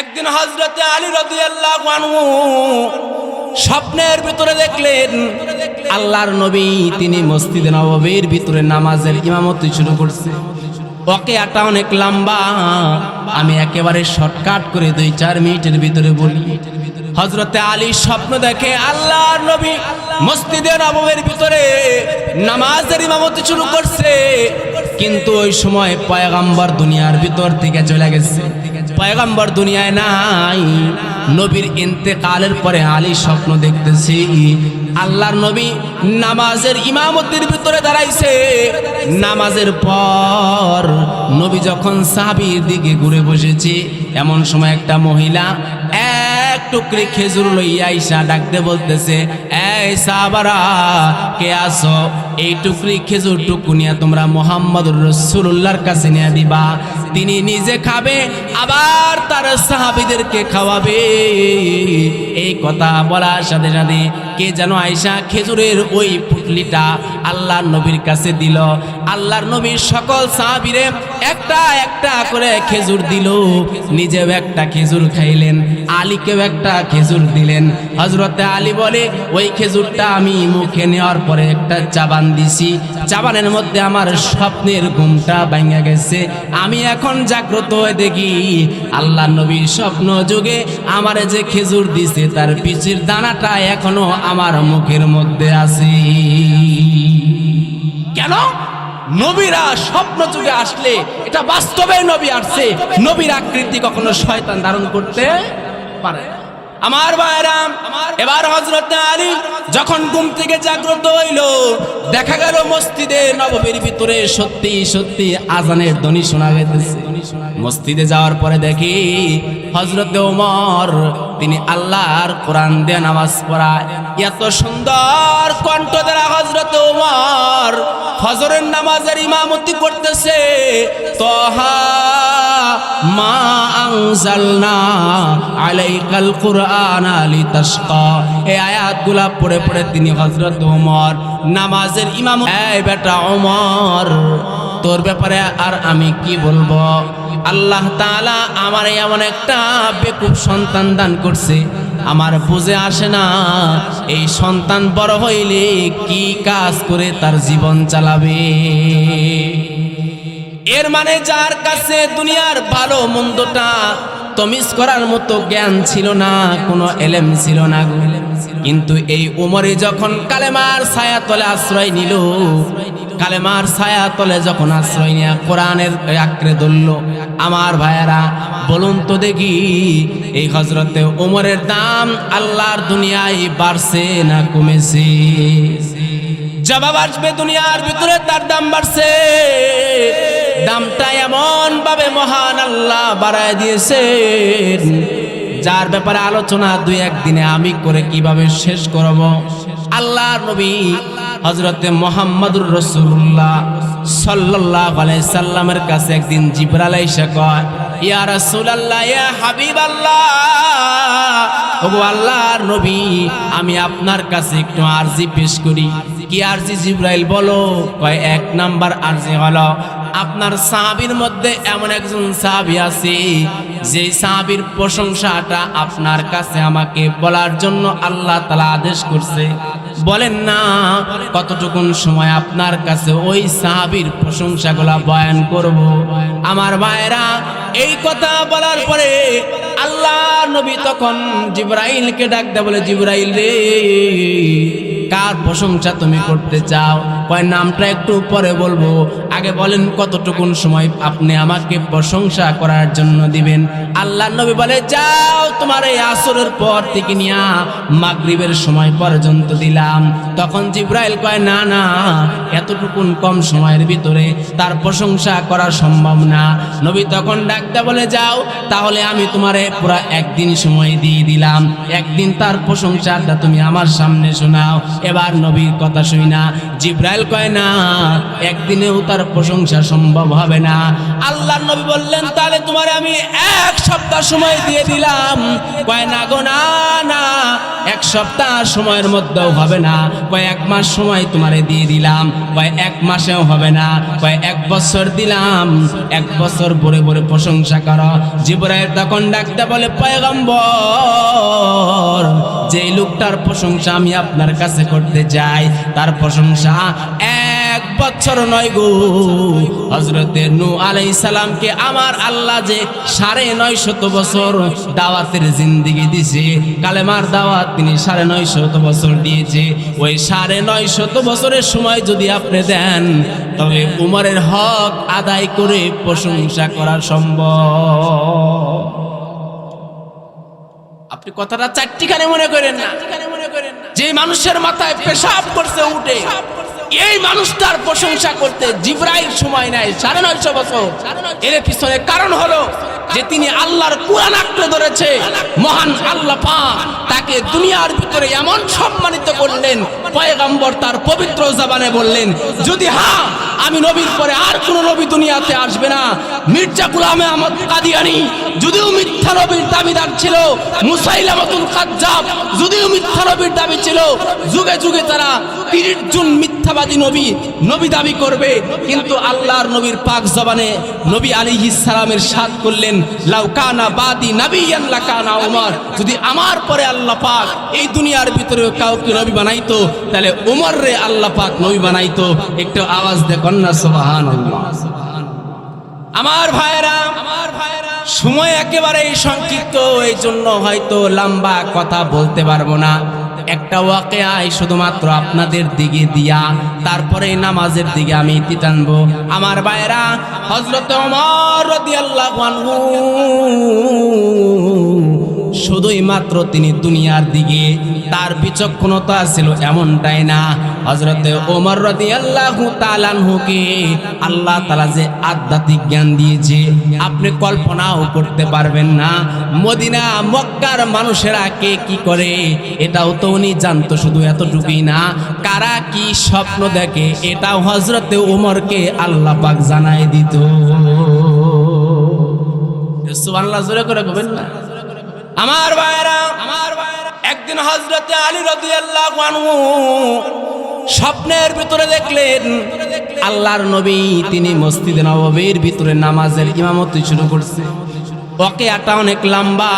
একদিন হজরতে আলী রাদিয়াল্লাহু আনহু স্বপ্নের ভিতরে দেখলেন, আল্লাহর নবী তিনি মসজিদে নববীর ভিতরে নামাজের ইমামতি শুরু করছে। ওকে আটা অনেক লম্বা, আমি একেবারে শর্টকাট করে দুই চার মিনিটের ভিতরে বলি হজরতে আলী স্বপ্ন দেখে আল্লাহর নবী মসজিদে নববীর ভিতরে নামাজের ইমামতি শুরু করছে, কিন্তু ওই সময় পয়গাম্বর দুনিয়ার ভিতর থেকে চলে গেছে। পয়গাম্বর দুনিয়ায় নাই। নবীর ইন্তেকালের পরে আলী স্বপ্ন দেখতেছি। আল্লাহর নবী নামাজের ইমামতির ভিতরে দাঁড়াইছে। নামাজের পর নবী যখন সাহাবীর দিকে ঘুরে বসেছে, এমন সময় একটা মহিলা এক টুকরি খেজুর লইয়া ইসা ডাকতে বলতেছে, এই কে আসো এই টুকরি খেজুর টুকু নিয়ে তোমরা মোহাম্মদ রসুল্লাহর কাছে নিয়ে দিবা। তিনি নিজে খাবে আবার তার সাহাবিদেরকে খাওয়াবে। এই কথা বলার সাথে সাথে কে যেন আয়সা খেজুরের ওই পুটলিটা আল্লাহর নবীর কাছে দিল। আল্লাহর নবীর সকল সাহাবিরে একটা একটা করে খেজুর দিল। নিজেও একটা খেজুর খাইলেন, আলীকেও একটা খেজুর দিলেন। হজরতে আলী বলে, ওই খেজুরটা আমি মুখে নেওয়ার পরে একটা চাবান দিছি। চাবানের মধ্যে আমার স্বপ্নের ঘুমটা ভেঙে গেছে। আমি এখন জাগ্রত হয়ে দেখি আল্লাহ নবীর স্বপ্ন যুগে আমার যে খেজুর দিছে তার পিচির দানাটা এখনও আমার মুখের মধ্যে আছে কেন? নবীরা স্বপ্ন যুগে আসলে এটা বাস্তবে নবী আসছে। নবীর আকৃতি কখনো শয়তান ধারণ করতে পারে। আমার ভাইরাম এবার হজরত আলী যখন ঘুম থেকে জাগ্রত হইল, দেখা গেল মসজিদে নববীর ভিতরে সত্যি সত্যি আজানের ধ্বনি শোনা গেছে মসজিদে যাওয়ার পরে দেখি হজরত ওমর, তিনি আল্লাহর কোরআন দিয়ে নামাজ পড়ায়। এত সুন্দর কণ্ঠ দ্বারা হজরত ওমর ফজরের নামাজের ইমামতি করতেছে। তহা মা আনজালনা আলাইকাল কুরআন লিতাশকা। এই আয়াতগুলা পড়ে পড়ে তিনি হযরত ওমর নামাজের ইমাম এই বেটা ওমর, তোর ব্যাপারে আর আমি কি বলব? আল্লাহ তাআলা আমার এমন একটা বেকুব সন্তান দান করছে আমার বুঝে আসে না, এই সন্তান বড় হইলে কি কাজ করে তার জীবন চালাবে এর মানে যার কাছে দুনিয়ার ভালো মন্দটা তমিজ করার মতো জ্ঞান ছিল না, কোনো এলেম ছিল না। কিন্তু এই উমরে যখন কালেমার ছায়া তলে আশ্রয় নিল, কালেমার ছায়া তলে যখন আশ্রয় নিয়ে কোরআনের আঁকড়ে ধরল, আমার ভাইয়ারা, বলুন তো দেখি, এই হজরতে উমরের দাম আল্লাহর দুনিয়ায় বাড়ছে না কমেছে? জবাব আসবে দুনিয়ার ভিতরে, তার দাম বাড়ছে। দামটা এমন ভাবে মহান আল্লাহ বাড়ায় দিয়েছেন। যার ব্যাপারে আলোচনা দুই একদিনে আমি করে কীভাবে শেষ করব? আল্লাহ নবী হজরতে মোহাম্মদুর রসুল্লাহ সাল্লাহ সাল্লামের কাছে একদিন জিবরাল এসে কয়, ইয়া রাসূলুল্লাহ, ইয়া হাবিবাল্লাহ। ওগো আল্লাহর নবী, আমি আপনার কাছে একটু আরজি পেশ করি। কি আরজি জিব্রাইল বলো? কয়, এক নাম্বার আরজি হলো আপনার সাহাবির মধ্যে এমন একজন সাহাবী আছে যে সাহাবীর প্রশংসাটা আপনার কাছে আমাকে বলার জন্য আল্লাহ তালা আদেশ করছে। বলেন না, কতটুকুন সময় আপনার কাছে ওই সাহাবীর প্রশংসাগুলা বয়ান করব? আমার ভাইরা এই কথা বলার পরে আল্লাহ নবী তখন জিব্রাইলকে ডাক দেয় বলে, জিব্রাইল রে, কার প্রশংসা তুমি করতে চাও? কয় নামটা একটু পরে বলব। আগে বলেন কতটুকুন সময় আপনি আমাকে প্রশংসা করার জন্য দিবেন। আল্লাহ নবী বলে, যাও তোমার এই আসরের পর থেকে নিয়া মাগরিবের সময় পর্যন্ত দিলাম। তখন জিব্রাইল কয়, না না, এতটুকুন কম সময়ের ভিতরে তার প্রশংসা করা সম্ভব না। নবী তখন ডাকতে বলে, যাও, তাহলে আমি তোমারে পুরো একদিন সময় দিয়ে দিলাম। একদিন তার প্রশংসাটা তুমি আমার সামনে শোনাও। এবার নবীর কথা শুই না। জিব্রাইল আজরাইল কয় না, একদিনেও তার প্রশংসা সম্ভব হবে না। আল্লাহ নবী বললেন, তাহলে তোমার আমি এক সপ্তাহ সময় দিয়ে দিলাম। কয় না গো না। এক সপ্তাহ সময়ের মধ্যেও হবে না, কয় এক মাস সময় তোমারে দিয়ে দিলাম, কয় এক মাসেও হবে না, কয় এক বছর দিলাম, এক বছর ভরে ভরে প্রশংসা করো। জিবরাইল তখন ডাকতে বলে, পয়গম্বর যে লোকটার প্রশংসা আমি আপনার কাছে করতে যাই তার প্রশংসা এক বছর নয় গো। হজরতে নু আলাই সালামকে আমার আল্লাহ যে সাড়ে নয় শত বছর দাওয়াতের জিন্দিগি দিছে কালেমার দাওয়াত তিনি সাড়ে নয় শত বছর দিয়েছে। ওই সাড়ে নয় শত বছরের সময় যদি আপনি দেন তবে উমরের হক আদায় করে প্রশংসা করা সম্ভব। আপনি কথাটা চারটিখানে মনে করেন না? যে মানুষের মাথায় পেশাব করছে উঠে। এই মানুষটার প্রশংসা করতে জিব্রাইল সময় নেয় সাড়ে নয়শো বছর। এর পিছনে কারণ হলো যে তিনি আল্লাহর কোরআন আঁকড়ে ধরেছে, মহান আল্লাহ পা তাকে দুনিয়ার ভিতরে এমন সম্মানিত করলেন, পয়গাম্বর তার পবিত্র জবানে বললেন, যদি হ্যাঁ আমি নবীর পরে আর কোন নবী দুনিয়াতে আসবে না। মির্জা গুলামে আহমদ কাদিয়ানি যদিও মিথ্যা নবীর দাবিদার ছিল মুসাইলামাতুল কাজ্জাব যদিও মিথ্যা নবীর দাবি ছিল, যুগে যুগে তারা তিরিশ জন মিথ্যাবাদী নবী নবী দাবি করবে। কিন্তু আল্লাহর নবীর পাক জবানে নবী আলাইহিস সালামের সাথ করলেন লাউকানা বাদি নাবিয়ান লাকানা উমর। যদি আমার পরে আল্লাহ পাক এই দুনিয়ার ভিতরে কাউকে নবী বানাইতো, তাহলে উমর রে আল্লাহ পাক নবী বানাইতো। একটু আওয়াজ দেখুন না সুবহানাল্লাহ। আমার ভাইরা আমার ভাইরা সময় একেবারে সংক্ষিপ্ত এই জন্য হয়তো লম্বা কথা বলতে পারব না। একটা ওয়াকে আয় শুধুমাত্র আপনাদের দিকে দিয়া, তারপরে নামাজের দিকে আমি ইতি টানবো। আমার ভাইরা হজরত ওমর রাদিয়াল্লাহু আনহু শুধুই মাত্র তিনি দুনিয়ার দিকে, তার বিচক্ষণতা ছিল এমনটাই না। হজরতে ওমর রদি আল্লাহ তালানহুকে আল্লাহ তালা যে আধ্যাত্মিক জ্ঞান দিয়েছে, আপনি কল্পনাও করতে পারবেন না। মদিনা, মক্কার মানুষেরা কে কি করে, এটাও তো উনি জানতো শুধু এতটুকুই না। কারা কি স্বপ্ন দেখে, এটাও হজরতে ওমরকে আল্লাহ পাক জানাই দিত। সুবহানাল্লাহ, জোরে করে বলবেন না? আমার ভাইরা আমার একদিন হজরতে আলী রাদিয়াল্লাহু আনহু স্বপ্নের ভিতরে দেখলেন, আল্লাহর নবী তিনি মসজিদে নববীর ভিতরে নামাজের ইমামতি শুরু করছে। ওকে আটা অনেক লম্বা,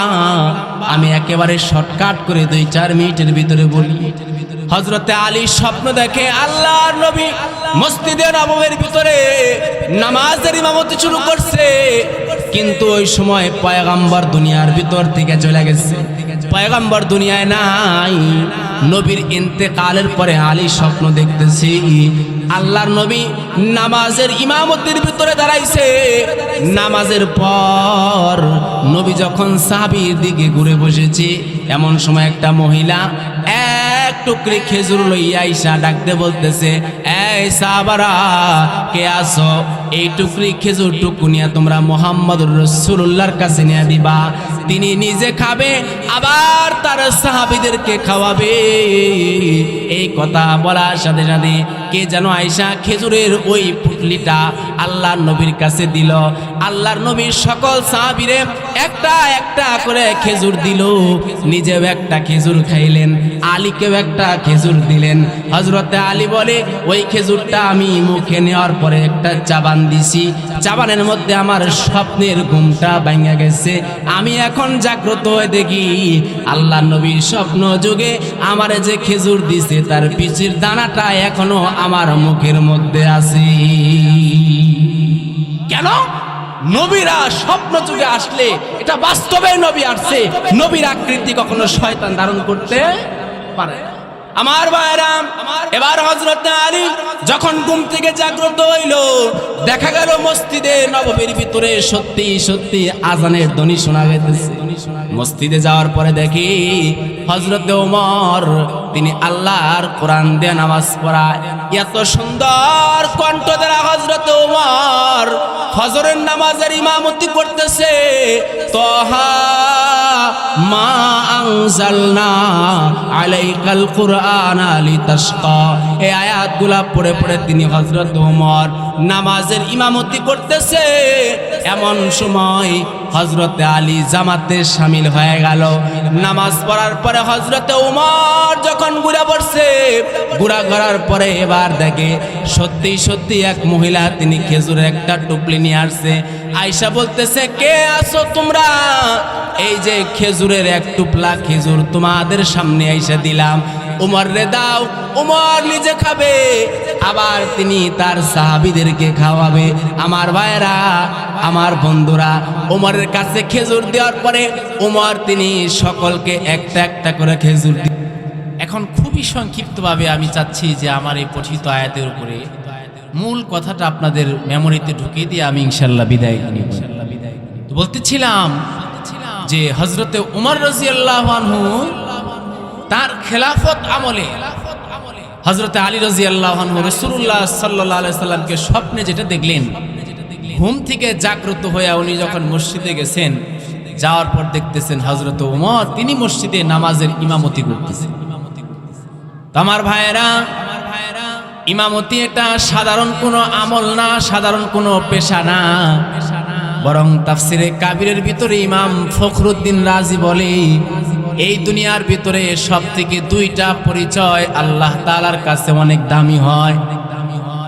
আমি একেবারে শর্টকাট করে দুই, চার মিনিটের ভিতরে বলি হজরতে আলী স্বপ্ন দেখে আল্লাহর নবী মসজিদে নবমের ভিতরে নামাজের ইমামতি শুরু করছে। কিন্তু ওই সময় পয়গাম্বর দুনিয়ার ভিতর থেকে চলে গেছে। পয়গাম্বর দুনিয়ায় নাই, নবীর ইন্তেকালের পরে আলী স্বপ্ন দেখতেছি। আল্লাহর নবী নামাজের ইমামতির ভিতরে দাঁড়াইছে। নামাজের পর নবী যখন সাহাবির দিকে ঘুরে বসেছে, এমন সময় একটা মহিলা এক টুকরি খেজুর লইয়া ঈশা ডাকতে বলতেছে, এই সাহাবারা, কে আসো এই টুকরি খেজুর টুকু নিয়ে তোমরা মোহাম্মদ রসুল্লাহর কাছে নিয়ে দিবা। তিনি নিজে খাবে, আবার তার সাহাবিদেরকে খাওয়াবে। এই কথা বলার সাথে সাথে কে যেন আয়সা খেজুরের ওই পুটলিটা আল্লাহর নবীর কাছে দিল। আল্লাহর নবীর সকল সাহাবিরে একটা একটা করে খেজুর দিল। নিজেও একটা খেজুর খাইলেন, আলীকেও একটা খেজুর দিলেন। হজরতে আলী বলে, ওই খেজুরটা আমি মুখে নেওয়ার পরে একটা চাবান দিছি। চাবানের মধ্যে আমার স্বপ্নের ঘুমটা ভেঙে গেছে। আমি এখন জাগ্রত হয়ে দেখি আল্লাহ নবীর স্বপ্ন যুগে আমার যে খেজুর দিছে, তার পিচির দানাটা এখনও আমার মুখের মধ্যে আছে। কেন? নবীরা স্বপ্ন যুগে আসলে এটা বাস্তবে নবী আসছে। নবীর আকৃতি কখনো শয়তান ধারণ করতে পারে। আমার ভাইরাম এবার হজরত আলী যখন ঘুম থেকে জাগ্রত হইল, দেখা গেল মসজিদে নববীর ভিতরে সত্যি সত্যি আজানের ধ্বনি শোনা গেছে মসজিদে যাওয়ার পরে দেখি হজরত ওমর, তিনি আল্লাহর কোরআন দিয়ে নামাজ পড়ায়। এত সুন্দর কণ্ঠ দ্বারা হজরত ওমর ফজরের নামাজের ইমামতি করতেছে। তহা মা কুরআনা তিনি হজরত ওমর নামাজের ইমামতি করতেছে। এমন সময় হজরতে আলী জামাতে সামিল হয়ে গেল। নামাজ পড়ার পরে হজরতে উমর যখন গুড়া পড়ছে গুড়া করার পরে এবার দেখে সত্যি সত্যি এক মহিলা তিনি খেজুরের একটা টুপলি নিয়ে আসছে। আয়সা বলতেছে, কে আসো তোমরা? এই যে খেজুরের এক টুপলা খেজুর তোমাদের সামনে আইসা দিলাম। উমর রে দাও, উমর নিজে খাবে, আবার তিনি তার সাহাবিদেরকে খাওয়াবে। আমার ভাইরা আমার বন্ধুরা, উমরের কাছে খেজুর দেওয়ার পরে উমর তিনি সকলকে একটা একটা করে খেজুর দি- এখন খুবই সংক্ষিপ্তভাবে আমি চাচ্ছি যে আমার এই পঠিত আয়াতের উপরে মূল কথাটা আপনাদের মেমোরিতে ঢুকিয়ে দিয়ে আমি ইনশাল্লাহ বিদায় নিব। বলতেছিলাম যে হজরতে উমর রাজিয়াল্লাহু আনহু তার খেলাফত আমলে। হজরতে আলী রাজি আল্লাহ রসুল্লাহ সাল্লাহ সাল্লামকে স্বপ্নে যেটা দেখলেন, ঘুম থেকে জাগ্রত হয়ে উনি যখন মসজিদে গেছেন, যাওয়ার পর দেখতেছেন হজরত উমর, তিনি মসজিদে নামাজের ইমামতি করতেছেন। আমার ভাইয়েরা, ইমামতি এটা সাধারণ কোনো আমল না, সাধারণ কোনো পেশা না। বরং তাফসিরে কাবিরের ভিতরে ইমাম ফখরুদ্দিন রাজি বলে এই দুনিয়ার ভিতরে সব থেকে দুইটা পরিচয় আল্লাহ তালার কাছে অনেক দামি হয়।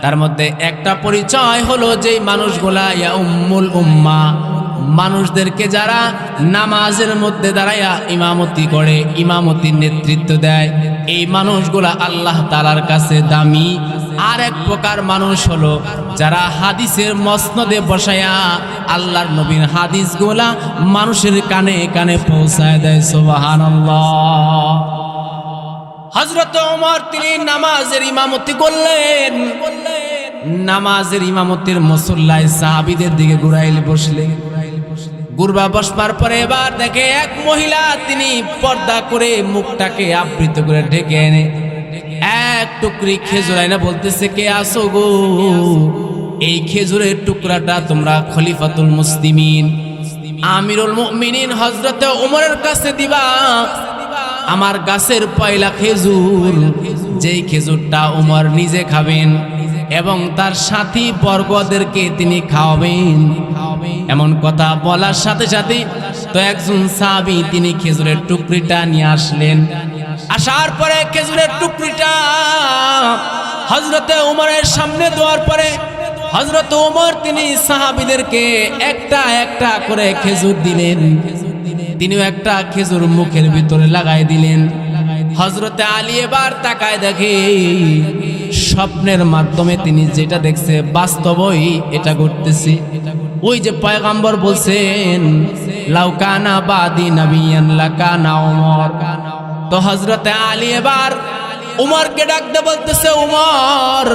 তার মধ্যে একটা পরিচয় হলো যে মানুষগুলা, ইয়া উম্মুল উম্মা, মানুষদেরকে যারা নামাজের মধ্যে দাঁড়াইয়া ইমামতি করে, ইমামতির নেতৃত্ব দেয়, এই মানুষগুলা আল্লাহ তালার কাছে দামি। আর এক প্রকার মানুষ হলো যারা হাদিসের মসনদে বসায়া আল্লাহর নবীর হাদিসগুলা মানুষের কানে কানে পৌঁছায় দেয় সোবাহান হজরত ওমর, তিনি নামাজের ইমামতি করলেন। নামাজের ইমামতির মুসল্লায় সাহাবিদের দিকে ঘুরাইল বসলে গুরবা বসবার পরে এবার দেখে এক মহিলা, তিনি পর্দা করে মুখটাকে আবৃত করে ঢেকে এনে এক টুকরি খেজুর আইনা বলতেছে, কে আসো গো? এই খেজুরের টুকরাটা তোমরা খলিফাতুল মুসলিমিন, আমিরুল মুমিনিন হজরতে ওমরের কাছে দিবা। আমার গাছের পয়লা খেজুর, যেই খেজুরটা উমর নিজে খাবেন এবং তার সাথী বর্গদেরকে তিনি খাওয়াবেন। এমন কথা বলার সাথে সাথে তো একজন সাবি তিনি খেজুরের টুকরিটা নিয়ে আসলেন। আসার পরে খেজুরের টুকরিটা হজরতে উমরের সামনে দেওয়ার পরে হজরত উমর তিনি সাহাবিদেরকে একটা একটা করে খেজুর দিলেন। তিনিও একটা খেজুর মুখের ভিতরে লাগাই দিলেন। হজরতে আলী এবার তাকায় দেখে স্বপ্নের মাধ্যমে তিনি যেটা দেখছে বাস্তবই এটা ঘটতেছে। ওই যে পয়গাম্বর বলছেন লাউকানা বাদি নবিয়ান লাকানা ওমর তো হজরতে আলী এবার উমরকে ডাকতে বলতেছে, উমর,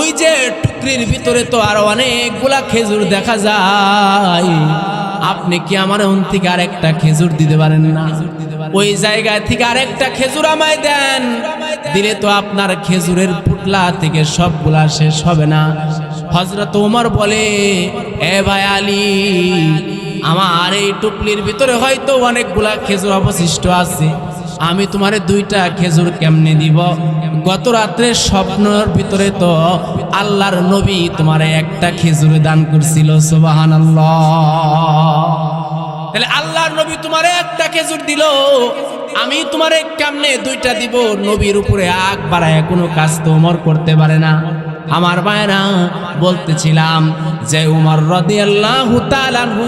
ওই যে টুকরির ভিতরে তো আরও অনেকগুলা খেজুর দেখা যায়। আপনি কি আমার ওন থেকে আরেকটা খেজুর দিতে পারেন না? ওই জায়গায় থেকে আরেকটা খেজুর আমায় দেন। দিলে তো আপনার খেজুরের পুটলা থেকে সবগুলা শেষ হবে না। হজরত ওমর বলে, এ ভাই আলী আমার এই টুপলির ভিতরে হয়তো অনেকগুলা খেজুর অবশিষ্ট আছে। আমি তোমারে দুইটা খেজুর কেমনে দিব? গত রাত্রে স্বপ্নের ভিতরে তো আল্লাহর নবী তোমারে একটা খেজুর দান করছিল সুবাহান তাহলে আল্লাহর নবী তোমারে একটা খেজুর দিল। আমি তোমারে কেমনে দুইটা দিব? নবীর উপরে আগ বাড়ায় কোনো কাজ তো করতে পারে না। আমার মায়েরা বলতেছিলাম যে উমর রাদিয়াল্লাহু তাআলাহু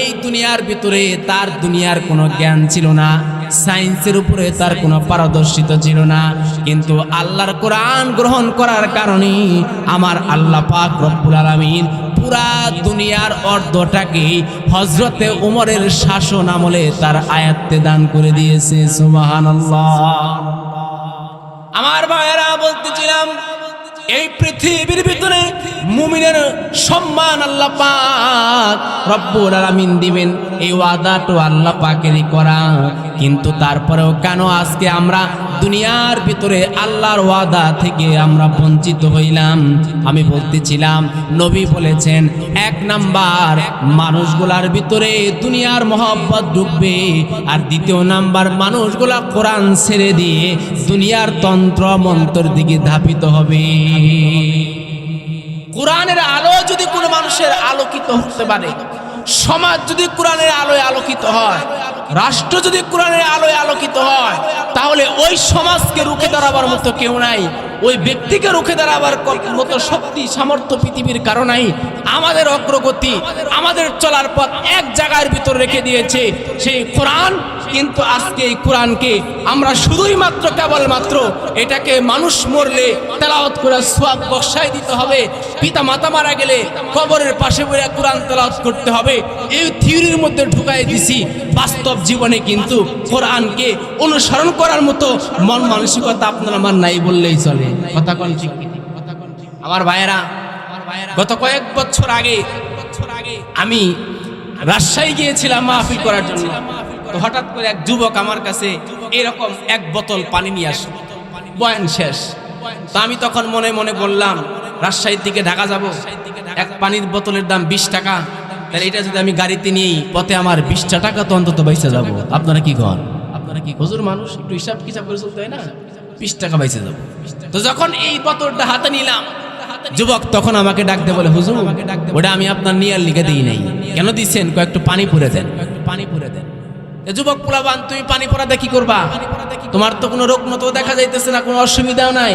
এই দুনিয়ার ভিতরে তার দুনিয়ার কোনো জ্ঞান ছিল না, সায়েন্সের উপরে তার কোনো পারদর্শিতা ছিল না, কিন্তু আল্লাহর কোরআন গ্রহণ করার কারণে আমার আল্লাহ পাক রব্বুল আলামিন পুরা দুনিয়ার অর্ধটাকে হজরতে উমরের শাসন আমলে তার আয়াত্তে দান করে দিয়েছে, সুবহানাল্লাহ। আমার ভাইয়েরা বলতেছিলাম এই পৃথিবীর ভিতরে মুমিনের সম্মান আল্লাহ পাক রব্বুল আলামিন দিবেন। এই ওয়াদাটা আল্লাহ পাকেরই করা। কিন্তু তারপরেও কেন আজকে আমরা দুনিয়ার ভিতরে আল্লাহর ওয়াদা থেকে আমরা বঞ্চিত হইলাম? আমি বলতেছিলাম, নবী বলেছেন, এক নাম্বার, মানুষগুলার ভিতরে দুনিয়ার মহব্বত ঢুকবে আর দ্বিতীয় নাম্বার, মানুষগুলা কোরআন ছেড়ে দিয়ে দুনিয়ার তন্ত্র মন্ত্রের দিকে ধাপিত হবে। কোরআনের আলো যদি কোনো মানুষের আলোকিত হতে পারে, সমাজ যদি কোরআনের আলোয় আলোকিত হয়, রাষ্ট্র যদি কোরআনের আলোয় আলোকিত হয়, তাহলে ওই সমাজকে রুখে দাঁড়াবার মতো কেউ নাই। ওই ব্যক্তিকে রুখে দাঁড়াবার মতো শক্তি, সামর্থ্য পৃথিবীর কারণেই আমাদের অগ্রগতি, আমাদের চলার পথ এক জায়গার ভিতর রেখে দিয়েছে। সেই কোরআন, কিন্তু আজকে এই কোরআনকে আমরা শুধুই মাত্র, কেবলমাত্র এটাকে মানুষ মরলে তেলাওয়াত করে সোয়াব বসাই দিতে হবে। পিতা মাতা মারা গেলে কবরের পাশে বসে কোরআন তেলাওয়াত করতে হবে। এই থিওরির মধ্যে ঢুকাই দিছি। বাস্তব জীবনে কিন্তু কোরআনকে অনুসরণ করার মতো মন মানসিকতা আপনার আমার নাই বললেই চলে। আমার ভাইয়েরা, গত কয়েক বছর আগে আমি রাজশাহী গিয়েছিলাম মাহফিল করার জন্য। হঠাৎ করে এক যুবক আমার কাছে এরকম এক বোতল পানি নিয়ে বয়ান শেষ। তো আমি তখন মনে মনে বললাম, রাজশাহীর দিকে ঢাকা যাব। এক পানির বোতলের দাম বিশ টাকা। তাহলে এটা যদি আমি গাড়িতে নিই পথে আমার বিশটা টাকা তো অন্তত বাইসে যাব। আপনারা কি কন? আপনারা কি? হুজুর মানুষ, একটু হিসাব কিসাব করে চলতে হয় না? বিশ টাকা বাইসে যাব তো যখন এই বোতলটা হাতে নিলাম যুবক তখন আমাকে ডাকতে বলে হুজুর ওটা আমি আপনার নিয়ার লিখে দিই নাই। কেন দিচ্ছেন কয়েকটু পানি পুরে দেন। একটু পানি পুরে দেন। যুবক পোলাবান তুমি পানি পরাতে কি করবা? তোমার তো কোনো রোগ মতো দেখা যাইতেছে না কোনো অসুবিধাও নাই।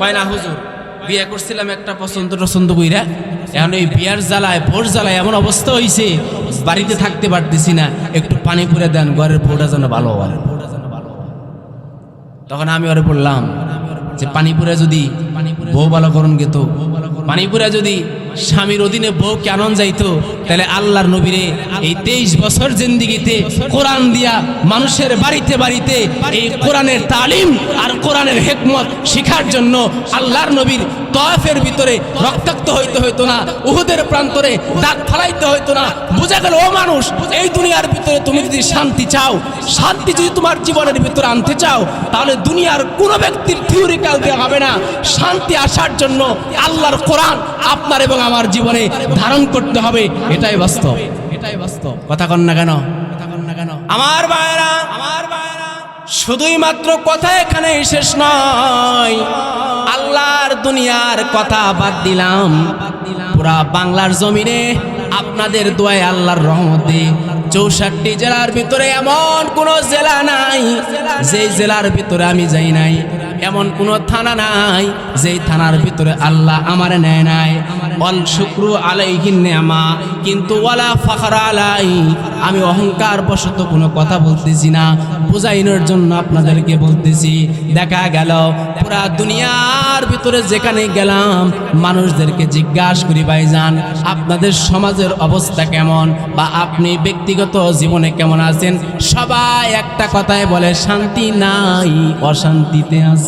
কয় না হুজুর বিয়ে করছিলাম একটা পছন্দ টছন্দ কইরা এখন এই বিয়ার জ্বালায় ভোর জ্বালায় এমন অবস্থা হয়েছে বাড়িতে থাকতে পারতেছি না। একটু পানি পুরে দেন ঘরের বউটা যেন ভালো হয়। তখন আমি ওরে বললাম যে পানিপুরে যদি বউ ভালো করুন গেত পানিপুরে যদি স্বামীর অধীনে বউ কেমন যাইতো? তাহলে আল্লাহর নবীরে এই তেইশ বছর জিন্দিগিতে কোরআন দিয়া মানুষের বাড়িতে বাড়িতে এই কোরআনের তালিম আর কোরআনের হেকমত শিখার জন্য আল্লাহর নবীর তয়েফের ভিতরে রক্তাক্ত হইতে হইতো না, উহুদের প্রান্তরে দাঁত ফালাইতে হইতো না। বোঝা গেল, ও মানুষ, এই দুনিয়ার ভিতরে তুমি যদি শান্তি চাও, শান্তি যদি তোমার জীবনের ভিতরে আনতে চাও, তাহলে দুনিয়ার কোন ব্যক্তির থিওরি কাল দেওয়া হবে না। শান্তি আসার জন্য আল্লাহর কোরআন আপনার এবং আমার জীবনে ধারণ করতে হবে, এটাই বাস্তব। এটাই বাস্তব কথা কন না কেন? আমার ভাইরা আমার ভাইরা শুধুই মাত্র কথা এখানে শেষ নয়। আল্লাহর দুনিয়ার কথা বাদ দিলাম। পুরা বাংলার জমিনে আপনাদের দোয়ায় আল্লাহর রহমতে চৌষট্টি জেলার ভিতরে এমন কোন জেলা নাই, যেই জেলার ভিতরে আমি যাই নাই। এমন কোন থানা নাই, যেই থানার ভিতরে আল্লাহ আমার নেয় নাই। অল শুক্রু আলাইহিন নেমা কিন্তু ওয়ালা ফাখরা আলাই, আমি অহংকার বশত কোনো কথা বলতেছি না। বুঝাইনোর জন্য আপনাদেরকে বলতেছি, দেখা গেল, পুরা দুনিয়ার ভিতরে যেখানে গেলাম, মানুষদেরকে জিজ্ঞাসা করি, ভাইজান, আপনাদের সমাজের অবস্থা কেমন? বা আপনি ব্যক্তিগত জীবনে কেমন আছেন? সবাই একটা কথায় বলে, শান্তি নাই, অশান্তিতে আছি।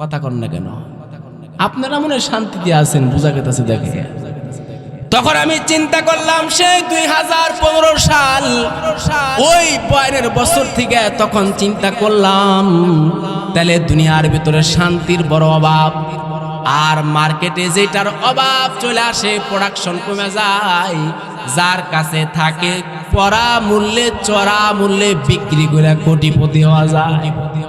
কথা কর না কেন? আপনারা মনে শান্তিতে আছেন, বোঝা গেছে দেখে। তখন আমি চিন্তা করলাম সেই দুই হাজার পনেরো সাল, ওই বয়নের বছর থেকে তখন চিন্তা করলাম, তাহলে দুনিয়ার ভিতরে শান্তির বড় অভাব। আর মার্কেটে যেটার অভাব চলে আসে প্রোডাকশন কমে যায়। যার কাছে থাকে পরা মূল্যে, চড়া মূল্যে বিক্রি করে কোটিপতি হওয়া যায়। কথা?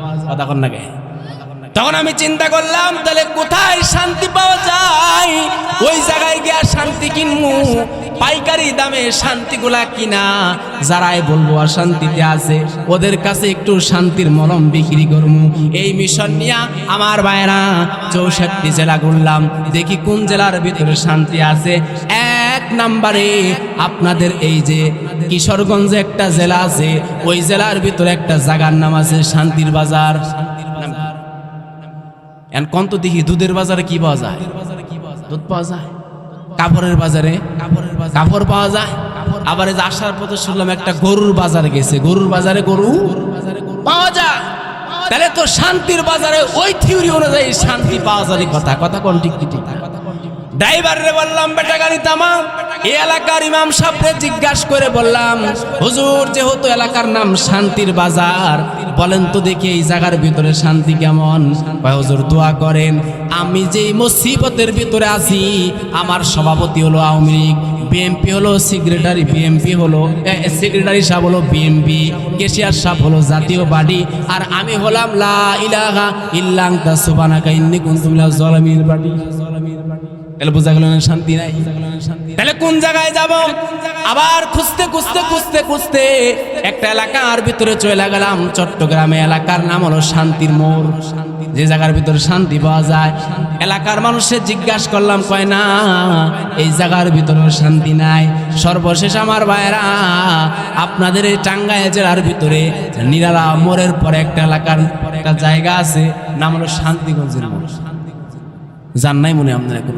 তখন আমি চিন্তা করলাম, তাহলে কোথায় শান্তি পাওয়া যায়? ওই জায়গায় গিয়া শান্তি কিনবো? পাইকারি দামে শান্তিগুলা কিনা? যারাই বলব, অশান্তিতে আছে, ওদের কাছে একটু শান্তির মলম বিক্রি করব। এই মিশন নিয়ে আমার ভাইরা চৌষট্টি জেলা ঘুরলাম। দেখি কোন জেলার ভিতরে শান্তি আছে। নাম্বারে আপনাদের এই যে কিশোরগঞ্জে একটা জেলা আছে, ওই জেলার ভিতরে একটা জায়গার নাম আছে শান্তির বাজার। এখন কোন তো দেখি দুধের বাজারে কি পাওয়া যায়? দুধ পাওয়া যায়? কাপড়ের বাজারে? কাপড় পাওয়া যায়? আবার এই যে আসার পথে শুনলাম একটা গরুর বাজার গেছে। গরুর বাজারে গরু পাওয়া যায়। তাহলে তো শান্তির বাজারে ওই থিওরি অনুযায়ী শান্তি পাওয়া যাবে কথা। কথা কোন ঠিক কি ঠিক ড্রাইভারে বললাম, বেটা গাড়ি তামা এই এলাকার ইমাম সাহেবরে জিজ্ঞাসা করে বললাম, হুজুর, যেহেতু এলাকার নাম শান্তির বাজার, বলেন তো দেখি এই জায়গার ভিতরে শান্তি কেমন? হুজুর, দোয়া করেন, আমি যেই মুসিবতের ভিতরে আছি, আমার সভাপতি হলো আওয়ামী লীগ বিএমপি হলো সেক্রেটারি বিএমপি হলো সেক্রেটারি সাহেব হলো বিএমপি কেশিয়ার সাহেব হলো জাতীয় বাড়ি, আর আমি হলাম লা ইলাহা ইল্লাং তা সুবানাকা ইন্নি কুনতুম মিনাজ জালিমিন বাড়ি। তাহলে বোঝা গেল শান্তি নাই? তাহলে কোন জায়গায় যাব? আবার খুঁজতে খুঁজতে খুঁজতে খুঁজতে একটা এলাকার ভিতরে চলে গেলাম। চট্টগ্রামে এলাকার নাম হলো শান্তির মোড়। যে জায়গার ভিতরে শান্তি পাওয়া যায়। এলাকার মানুষের জিজ্ঞাসা করলাম, কয় না, এই জায়গার ভিতরে শান্তি নাই। সর্বশেষ আমার ভাইরা আপনাদের এই টাঙ্গাইল জেলার ভিতরে নিরালা মোড়ের পরে একটা এলাকার একটা জায়গা আছে, নাম হলো শান্তিগঞ্জের মোড়। জান নাই মনে আপনার এখন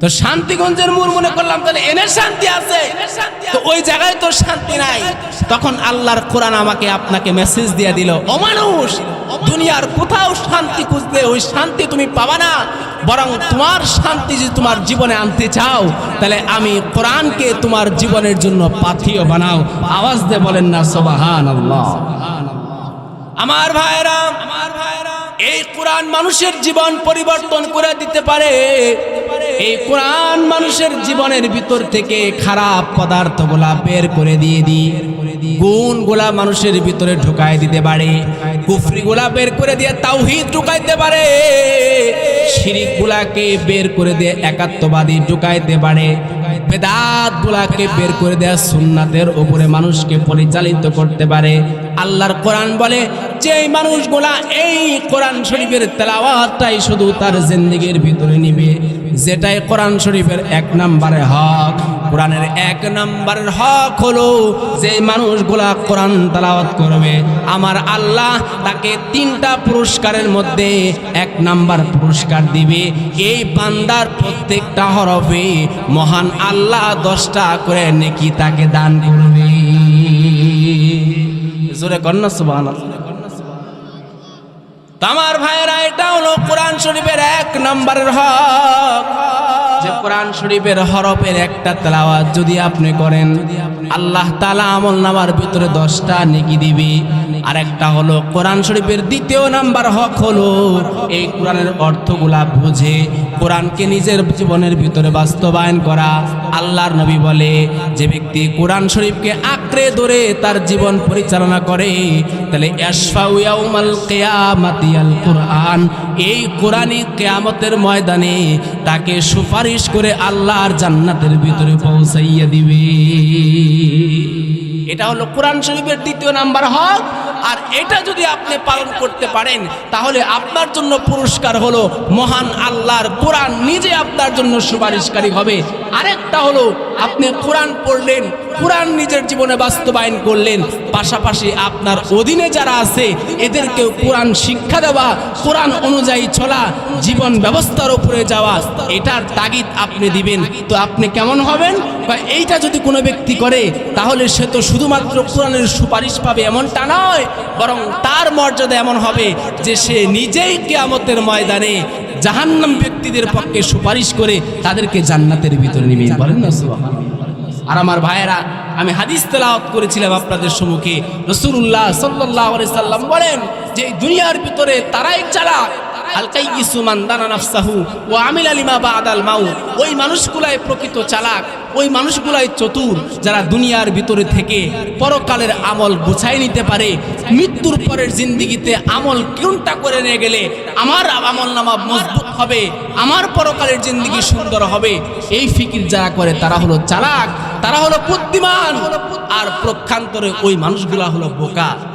তো শান্তিগঞ্জের মূল মনে করলাম, তাহলে এনে শান্তি আছে। তো ওই জায়গায় তো শান্তি নাই। তখন আল্লাহর কোরআন আমাকে আপনাকে মেসেজ দিয়ে দিল অমানুষ দুনিয়ার কোথাও শান্তি খুঁজতে ওই শান্তি তুমি পাবা না। বরং তোমার শান্তি যদি তোমার জীবনে আনতে চাও, তাহলে আমি কোরআনকে তোমার জীবনের জন্য পাথিও বানাও। আওয়াজ দিয়ে বলেন না সোবাহান আল্লাহ আমার ভাইরা আমার ভাইরা এই কোরআন মানুষের জীবন পরিবর্তন করে দিতে পারে। এই কোরআন মানুষের জীবনের ভিতর থেকে খারাপ পদার্থ পদার্থগুলা বের করে দিয়ে দি গুণগুলা মানুষের ভিতরে ঢুকায় দিতে পারে। কুফরিগুলা বের করে দিয়ে তাওহিদ ঢুকাইতে পারে। শিরিক গুলাকে বের করে দিয়ে একাত্মবাদী ঢুকাইতে পারে। বেদাত গুলাকে বের করে দেয়া সুন্নাতের উপরে মানুষকে পরিচালিত করতে পারে। আল্লাহর কোরআন বলে যে মানুষগুলা এই কোরআন শরীফের তেলাওয়াতটাই শুধু তার জিন্দিগির ভিতরে নিবে, যেটাই কোরআন শরীফের এক নম্বরে হক। কোরআনের এক নম্বরের হক হলো যে মানুষগুলা কোরআন তালাওয়াত করবে, আমার আল্লাহ তাকে তিনটা পুরস্কারের মধ্যে এক নাম্বার পুরস্কার দিবে। এই বান্দার প্রত্যেকটা হরফে মহান আল্লাহ দশটা করে নেকি তাকে দান করবে। জোরে কন্যা সুবাহ আমার ভাইয়েরা এটা হলো কোরআন শরীফের এক নম্বরের হক। যে কোরআন শরীফের হরফের একটা তেলাওয়াত যদি আপনি করেন, আল্লাহ তালা আমল নামার ভিতরে দশটা নেকি দিবি। আর একটা হলো কোরআন শরীফের দ্বিতীয় নাম্বার হক হলো এই কোরআনের অর্থগুলা বুঝে, কোরআনকে নিজের জীবনের ভিতরে বাস্তবায়ন করা। আল্লাহর নবী বলে, যে ব্যক্তি কোরআন শরীফকে আঁকড়ে ধরে তার জীবন পরিচালনা করে, তাহলে এই কোরআনই কিয়ামতের ময়দানে তাকে সুপারিশ করে আল্লাহর জান্নাতের ভিতরে পৌঁছাইয়া দিবে। এটা হলো কোরআন শরীফের দ্বিতীয় নাম্বার হক। আর এটা যদি আপনি পালন করতে পারেন, তাহলে আপনার জন্য পুরস্কার হলো মহান আল্লাহর কোরআন নিজে আপনার জন্য সুপারিশকারী হবে। আরেকটা হলো, আপনি কোরআন পড়লেন কোরআন নিজের জীবনে বাস্তবায়ন করলেন, পাশাপাশি আপনার অধীনে যারা আছে, এদেরকেও কোরআন শিক্ষা দেওয়া, কোরআন অনুযায়ী চলা, জীবন ব্যবস্থার উপরে যাওয়া, এটার তাগিদ আপনি দিবেন। তো আপনি কেমন হবেন? বা এইটা যদি কোনো ব্যক্তি করে, তাহলে সে তো শুধুমাত্র কোরআনের সুপারিশ পাবে এমনটা নয়, বরং তার মর্যাদা এমন হবে যে সে নিজেই কেয়ামতের ময়দানে জাহান্নাম ব্যক্তিদের পক্ষে সুপারিশ করে তাদেরকে জান্নাতের ভিতরে নিবে বলেন না সুবহানাল্লাহ। আর আমার ভাইয়েরা, আমি হাদিস তেলাওয়াত করেছিলাম আপনাদের সম্মুখে। রসুল্লাহ সাল্লাহ সাল্লাম বলেন যে দুনিয়ার ভিতরে তারাই চালা বা আদাল মাউ ওই প্রকৃত চালাক, ওই চতুর, যারা দুনিয়ার ভিতরে থেকে পরকালের আমল গুছাই নিতে পারে, মৃত্যুর পরের জিন্দিগিতে আমল কোনটা করে নিয়ে গেলে আমার আমল নামা মজবুত হবে, আমার পরকালের জিন্দিগি সুন্দর হবে, এই ফিকির যারা করে তারা হলো চালাক, তারা হলো বুদ্ধিমান। আর প্রক্ষান্তরে ওই মানুষগুলা হলো বোকা।